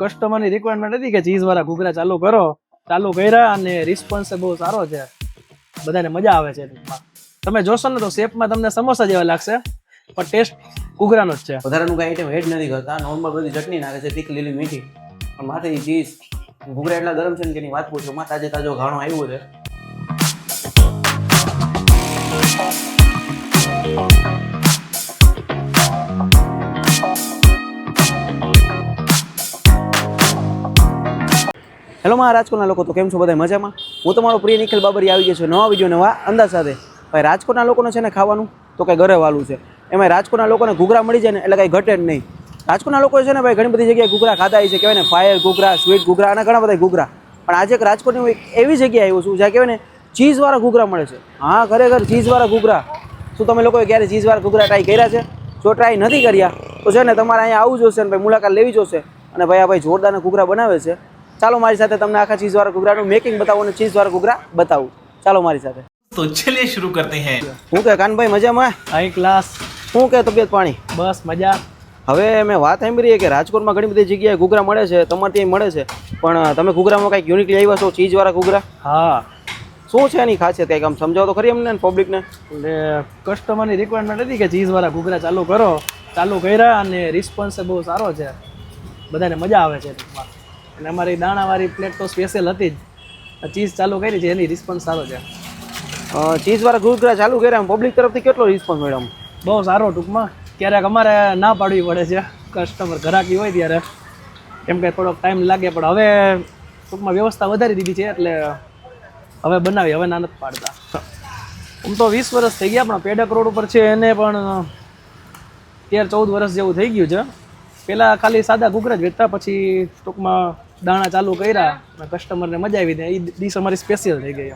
કસ્ટમરની requirement હતી કે cheese વાળા ચાલુ કરો, ચાલુ કર્યા અને રિસ્પોન્સ બહુ સારો છે. બધાને મજા આવે છે તમે જોશો ને તો શેપમાં તમને સમોસા જેવા લાગશે, પણ ટેસ્ટ ઘૂઘરાનો જ છે. વધારાનું કાંઈ આઈટમ એડ નથી કરતા. નોર્મલ બધી ચટણી નાખે છે, તીખ લીલી મીઠી. પણ માથે ચીઝ ઘૂઘરા એટલા ગરમ છે ને કે વાત પૂછો માં તાજે તાજો ઘાણો આવ્યો છે. હેલો મારા રાજકોટના લોકો, તો કેમ છો બધા મજામાં? હું તમારો પ્રિય નિખિલ બાબરી આવી ગયો છું નવા વીડિયો નવા અંદાજ સાથે. ભાઈ, રાજકોટના લોકોને છે ને ખાવાનું તો કંઈ ઘરે વાલું છે. એમાં રાજકોટના લોકોને ઘૂઘરા મળી જાય ને એટલે કંઈ ઘટે જ નહીં. રાજકોટના લોકો છે ને ભાઈ, ઘણી બધી જગ્યાએ ઘૂઘરા ખાતા છે. કહેવાય ને ફાયર ઘૂઘરા, સ્વીટ ઘૂઘરા અને ઘણા બધા ઘૂઘરા. પણ આજે એક રાજકોટની એક એવી જગ્યાએ આવ્યો છું જ્યાં કહેવાય ને ચીઝવાળા ઘૂઘરા મળે છે. હા, ખરેખર ચીઝવાળા ઘૂઘરા. શું તમે લોકોએ ક્યારે ચીઝવાળા ઘૂઘરા ટ્રાય કર્યા છે? જો ટ્રાય નથી કર્યા, તો છે ને તમારે અહીંયા આવવું જોશે ને ભાઈ, મુલાકાત લેવી જોશે અને ભાઈ, આ ભાઈ જોરદારના ઘૂઘરા બનાવે છે. ચાલો મારી સાથે તમને આખા ચીઝવાળા ઘૂઘરાનું મેકિંગ બતાવું અને ચીઝવાળા ઘૂઘરા બતાવું. ચાલો મારી સાથે. તો ચલિએ શરૂ કરતે હૈ. હું કે કાનભાઈ મજામાં? હાઈ ક્લાસ હું કે તબિયત પાણી? બસ મજા. હવે મેં વાત સાંભળી કે રાજકોટમાં ઘણી બધી જગ્યાએ ઘૂઘરા મળે છે તમારે ત્યાં મળે છે. પણ તમે ઘૂઘરામાં કંઈક યુનિકલી આવ્યા છો ચીજવાળા ઘૂઘરા? હા. શું છે એની ખાસિયત કંઈક આમ સમજાવો તો ખરી એમને પબ્લિકને એટલે કસ્ટમરની રિક્વાયરમેન્ટ હતી કે ચીઝવાળા ઘૂઘરા ચાલુ કરો ચાલુ કર્યા અને રિસ્પોન્સ બહુ સારો છે. બધાને મજા આવે છે અને અમારી દાણાવાળી પ્લેટ તો સ્પેશિયલ હતી જ. ચીઝ ચાલુ કરી છે એની રિસ્પોન્સ સારો છે. ચીઝવાળા ઘૂઘરા ચાલુ કર્યા પબ્લિક તરફથી કેટલો રિસ્પોન્સ મળ્યો બહુ સારો ટૂંકમાં. ક્યારેક અમારે ના પાડવી પડે છે કસ્ટમર ઘરાકી હોય ત્યારે. કેમ કે થોડોક ટાઈમ લાગે પણ હવે ટૂંકમાં વ્યવસ્થા વધારી દીધી છે એટલે હવે બનાવી હવે ના નથી પાડતા. આમ તો વીસ વર્ષ થઈ ગયા પણ પેડક રોડ ઉપર છે એને પણ તેર ચૌદ વર્ષ જેવું થઈ ગયું છે. પહેલાં ખાલી સાદા ઘૂઘરા જ વેચતા પછી ટૂંકમાં દાણા ચાલુ કર્યા અને કસ્ટમરને મજા આવી ને એ ડીશ અમારી સ્પેશિયલ થઈ ગઈ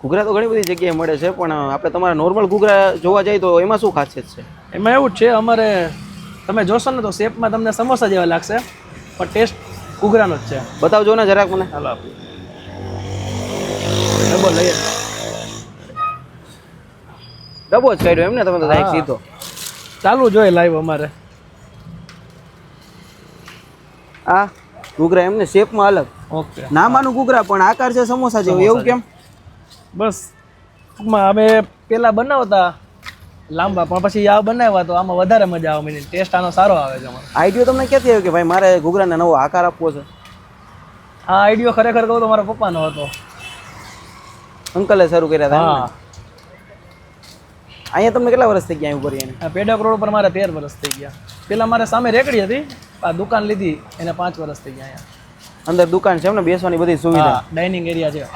ઘૂઘરા તો ઘણી બધી જગ્યાએ મળે છે પણ આપણે તમારા નોર્મલ ઘૂઘરા જોવા જઈએ તો એમાં શું ખાસિયત છે? એમાં એવું જ છે અમારે તમે જોશો ને તો શેપમાં તમને સમોસા જેવા લાગશે પણ ટેસ્ટ ઘૂઘરાનો જ છે. બતાવજો ને જરાક મને. હાલો ડબો લઈએ. ડબો જ કાઢ્યો એમ ને તમે તો સીધો. ચાલુ જોઈએ લાઈવ અમારે. આ ઘૂઘરા એમને શેપમાં અલગ. ઓકે. નામાનું ઘૂઘરા પણ આકાર છે સમોસા જેવું એવું કેમ? બસ ટૂંકમાં અમે પહેલાં બનાવતા લાંબા પણ પછી આ બનાવ્યા તો આમાં વધારે મજા આવે મને ટેસ્ટ આનો સારો આવે છે આઈડિયો તમને ક્યાંથી આવ્યો કે ભાઈ મારે ઘૂઘરાને નવો આકાર આપવો છે? આ આઈડિયો ખરેખર કહું તો મારા પપ્પાનો હતો. અંકલે શરૂ કર્યા હતા હા. અહીંયા તમને કેટલા વર્ષ થઈ ગયા અહીં ઉપર પેડક રોડ પર મારે તેર વર્ષ થઈ ગયા. પહેલાં મારે સામે રેકડી હતી આ દુકાન લીધી એને પાંચ વર્ષ થઈ ગયા અહીંયા. અંદર દુકાન છે એમને બેસવાની બધી સુવિધા. ડાઇનિંગ એરિયા છે.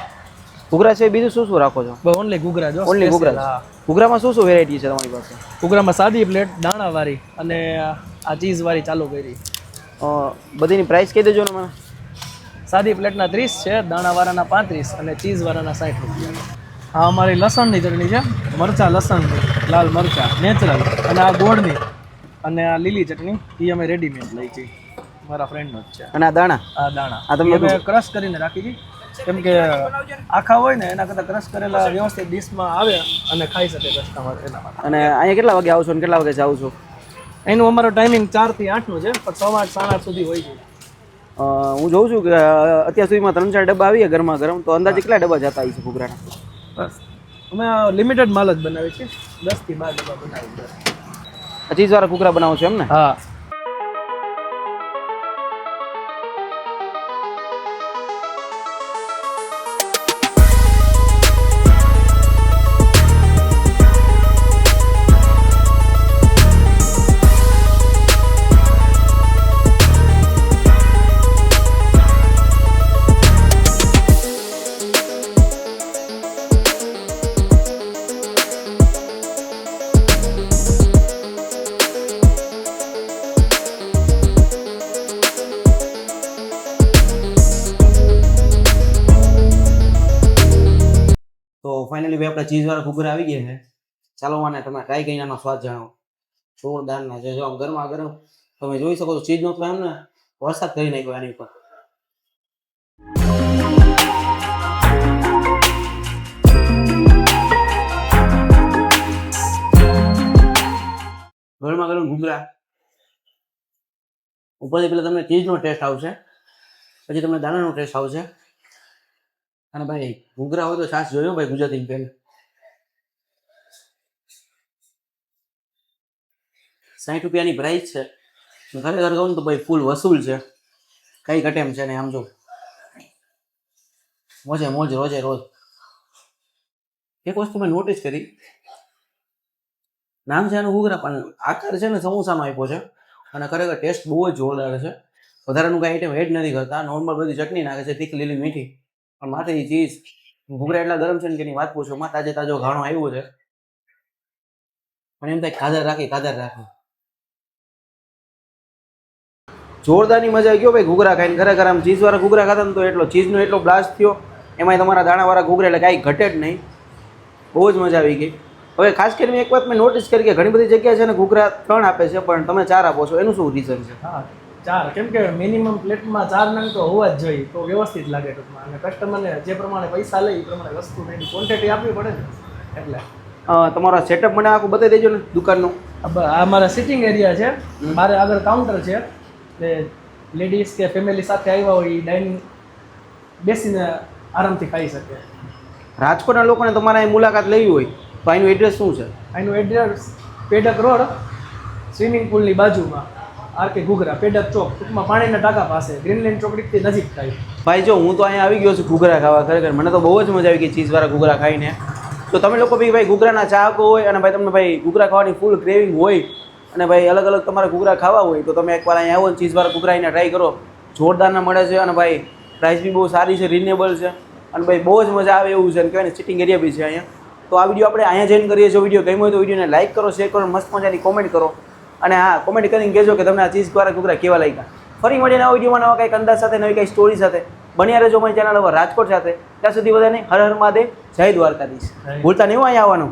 ઘૂઘરા છે બીજું શું શું રાખો છો? ઓનલી ઘૂઘરા જો ઓનલી ઘૂઘરા ઘૂઘરામાં શું શું વેરાયટી છે તમારી પાસે? ઘૂઘરામાં સાદી પ્લેટ દાણાવાળી અને આ ચીઝવાળી ચાલુ કરી. બધીની પ્રાઇસ કહી દેજો ને મને. સાદી પ્લેટના ત્રીસ છે દાણાવાળાના પાંત્રીસ અને ચીઝ વાળાના સાઠ રૂપિયા. આ અમારી લસણની ચટણી છે મરચાં લસણની લાલ મરચાં નેચરલ અને આ ગોળની. અને આ લીલી ચટણી એ અમે રેડીમેડ લઈ છે મારા ફ્રેન્ડનો જ છે. અને આ દાણા? આ દાણા. આ તમે અમે ક્રશ કરીને રાખી હતી કેમ કે આખા હોય ને એના કરતાં ક્રશ કરેલા વ્યવસ્થિત ડીશમાં આવે અને ખાઈ શકે કસ્ટમર એના માટે. અને અહીંયા કેટલા વાગે આવશો અને કેટલા વાગે જાવ છો? એનું અમારો ટાઈમિંગ ચારથી આઠનું છે પણ સવા આઠ સાડા આઠ સુધી હોય છે. હું જોઉં છું કે અત્યાર સુધીમાં ત્રણ ચાર ડબ્બા આવીએ ગરમા ગરમ તો અંદાજે કેટલા ડબ્બા જતા આવી છે ઘૂઘરાના બસ. અમે લિમિટેડ માલ જ બનાવીએ છીએ. દસથી બાર ડબ્બા બનાવી દઈએ ચીઝવાળા કુકરા બનાવો છો એમ ને? હા. ફાઇનલી ભાઈ આપણા ચીઝવાળા ઘૂઘરા આવી ગયા છે. ચાલો મને તમે ટ્રાય કરીને આનો સ્વાદ જણાવો. જોરદારના છે જો આમ ગરમા ગરમ તમે જોઈ શકો છો ચીઝનો તો એમને. વરસાદ કરી નાખ્યો એની ઉપર. ગરમા ગરમ ઘૂઘરા. ઉપરથી પેલા તમને ચીઝનો ટેસ્ટ આવશે. પછી તમને દાણાનો ટેસ્ટ આવશે. અને ભાઈ, ઘૂઘરા હોય તો છાસ જોયો ભાઈ ગુજરાતી પહેલા. સાઠ રૂપિયાની પ્રાઇસ છે. ખરેખર કહું તો ભાઈ ફૂલ વસૂલ છે. કઈ ઘટે એમ છે ને આમ જો. મોજે મોજ, રોજે રોજ. એક વસ્તુ મેં નોટિસ કરી. નામ છે એનું ઘૂઘરા, પણ આકાર છે ને સમોસાનો આપ્યો છે. અને ખરેખર ટેસ્ટ બહુ જ જોરદાર છે. વધારાનું કાંઈ આઈટમ એડ નથી કરતા. નોર્મલ બધી ચટણી નાખે છે, તીખ લીલી મીઠી. પણ માથે એ ચીઝ ઘૂઘરા એટલા ગરમ છે ને કે એની વાત પૂછો માં તાજે તાજો ઘાણો આવ્યો છે. પણ એમ થાય ખાધર રાખી ખાધર રાખી. જોરદારની મજા આવી ગયો ભાઈ ઘૂઘરા ખાઈને. ખરેખર આમ ચીઝવાળા ઘૂઘરા ખાતા ને તો એટલો ચીઝનો એટલો બ્લાસ્ટ થયો. એમાંય તમારા દાણાવાળા ઘૂઘરા એટલે કાંઈ ઘટે જ નહીં. બહુ જ મજા આવી ગઈ. હવે ખાસ કરીને એક વાત મેં નોટિસ કરી કે ઘણી બધી જગ્યાએ છે ને ઘૂઘરા ત્રણ આપે છે પણ તમે ચાર આપો છો. એનું શું રીઝન છે? હા. ચાર. કેમ કે મિનિમમ પ્લેટમાં ચાર નંગ તો હોવા જ જોઈએ તો વ્યવસ્થિત લાગે ટૂંકમાં. અને કસ્ટમરને જે પ્રમાણે પૈસા લે એ પ્રમાણે વસ્તુ એની ક્વોન્ટિટી આપવી પડે ને. એટલે. તમારા સેટઅપ મને આખું બતાવી દેજો ને દુકાનનું. આ મારા સિટિંગ એરિયા છે. મારે આગળ કાઉન્ટર છે. એટલે લેડીઝ કે ફેમિલી સાથે આવ્યા હોય એ ડાઇનિંગ બેસીને આરામથી ખાઈ શકે. રાજકોટના લોકોને તમારે અહીં મુલાકાત લેવી હોય તો અહીંનું એડ્રેસ શું છે? અહીંનું એડ્રેસ પેડક રોડ સ્વિમિંગ પુલની બાજુમાં. આરકે ઘૂઘરા પેડક ચોક, ટૂંકમાં પાણીના ટાંકા પાસે. ગ્રીનલેન્ડ ચોકડીથી નજીક થાય. ભાઈ, જો હું તો અહીંયા આવી ગયો છું ઘૂઘરા ખાવા ખરેખર, મને તો બહુ જ મજા આવી ગઈ ચીઝવાળા ઘૂઘરા ખાઈને. તો તમે લોકો બી ભાઈ ઘૂઘરાના ચાહકો હોય અને ભાઈ તમને ભાઈ ઘૂઘરા ખાવાની ફૂલ ક્રેવિંગ હોય અને ભાઈ અલગ અલગ તમારે ઘૂઘરા ખાવા હોય, તો તમે એકવાર અહીંયા આવો ચીઝવાળા ઘૂઘરા અહીંયા ટ્રાય કરો. જોરદારના મળે છે અને ભાઈ પ્રાઇસ બી બહુ સારી છે રિઝનેબલ છે. અને ભાઈ બહુ જ મજા આવે એવું છે અને કહેવાય ને સિટિંગ એરિયા બી છે અહીંયા. તો આ વીડિયો આપણે અહીંયા જઈને કરીએ છીએ. વીડિયો ગમ્યો હોય તો વિડીયોને લાઈક કરો શેર કરો મસ્ત મજાની કોમેન્ટ કરો. અને હા કોમેન્ટ કરીને કહેજો કે તમને આ ચીજ દ્વારા કુકરા કેવા લાગ્યા. ફરી મળીએ નવા વિડીયોમાં નવા કંઈક અંદાજ સાથે નવી કંઈ સ્ટોરી સાથે. બન્યા રહેજો મારી ચેનલ હવે રાજકોટ સાથે. ત્યાં સુધી બધાને હર હર મહાદેવ જય દ્વારકાધીશ. ભૂલતા નહીં અહીંયા આવવાનું.